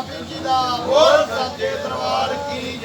ਬਾਬਾ ਜੀ ਦਾ। ਬੋਲ ਸੱਚੇ ਦਰਬਾਰ ਕੀ